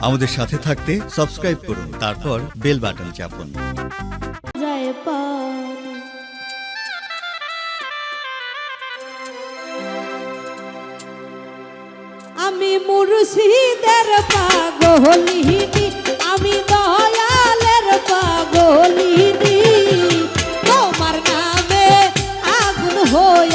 আমাদের সাথে থাকতে সাবস্ক্রাইব করুন, তারপর বেল বাটন চাপুন। আমি মুর্শিদের পাগলিনি, আমি দয়ালের পাগলিনি। তোমার নামে আগুন হয়ে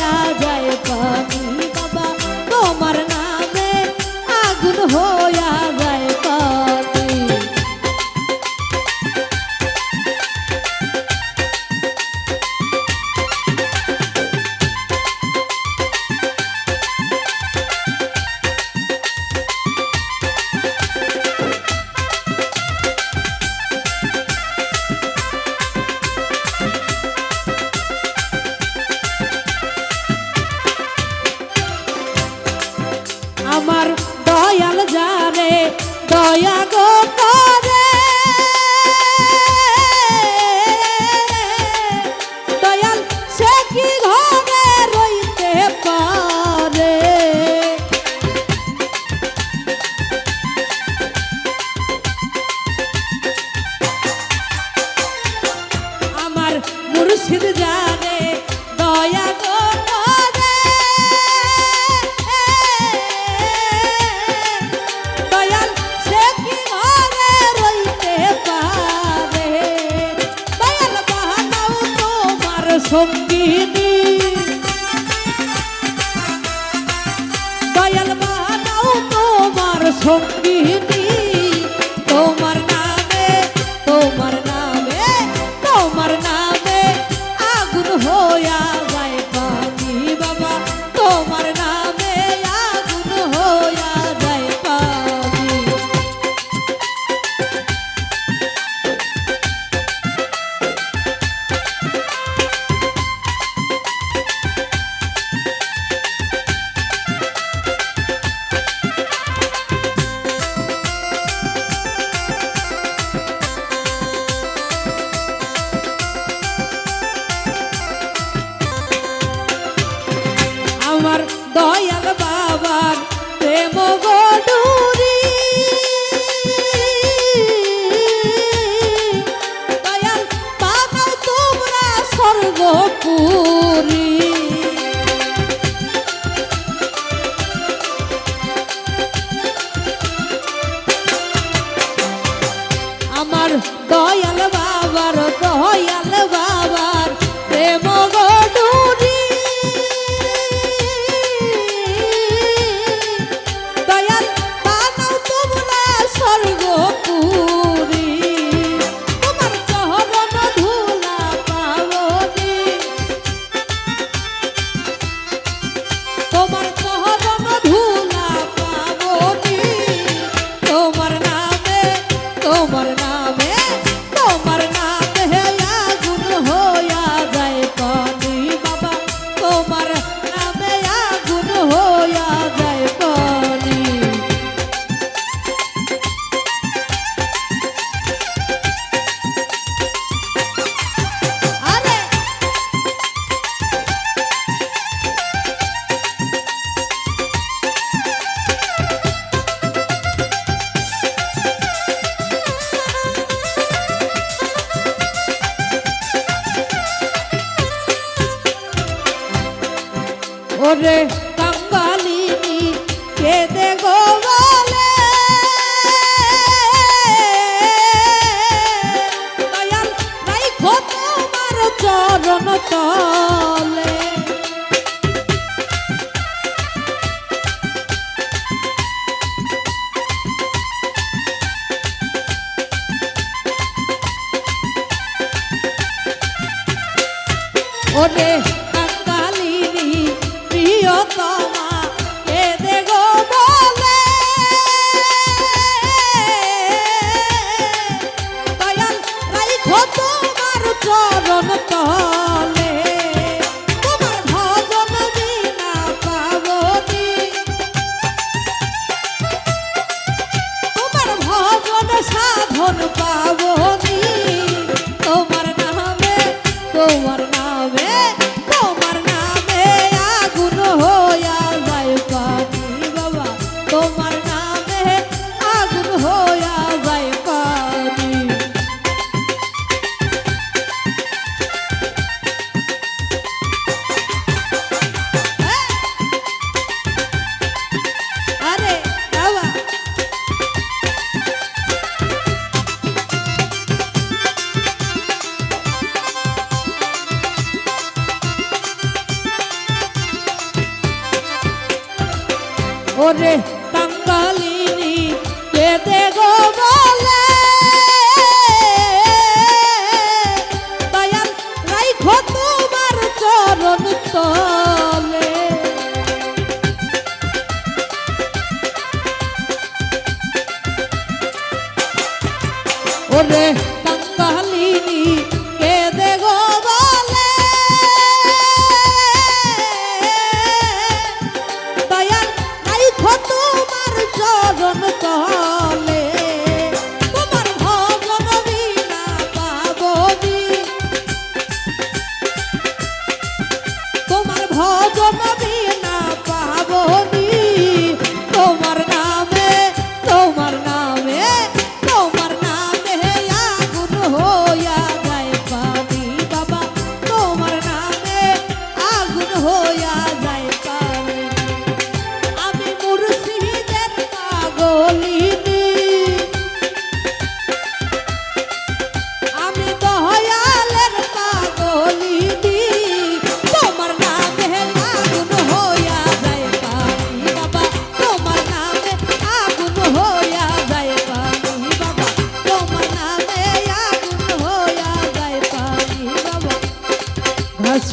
I got. দয়াল বাবার প্রেম গডুরি দয়াল পানাও তোমরা স্বর্গপুরী ওরে কাঙ্গালিনী কেঁদে গো বলে। দয়াল রাইখো তোমার চরণ তলে। ওরে ওরে কাঙ্গালিনী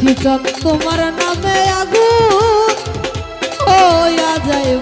ভাসিত তোমার নামে আগুন হইয়া যায়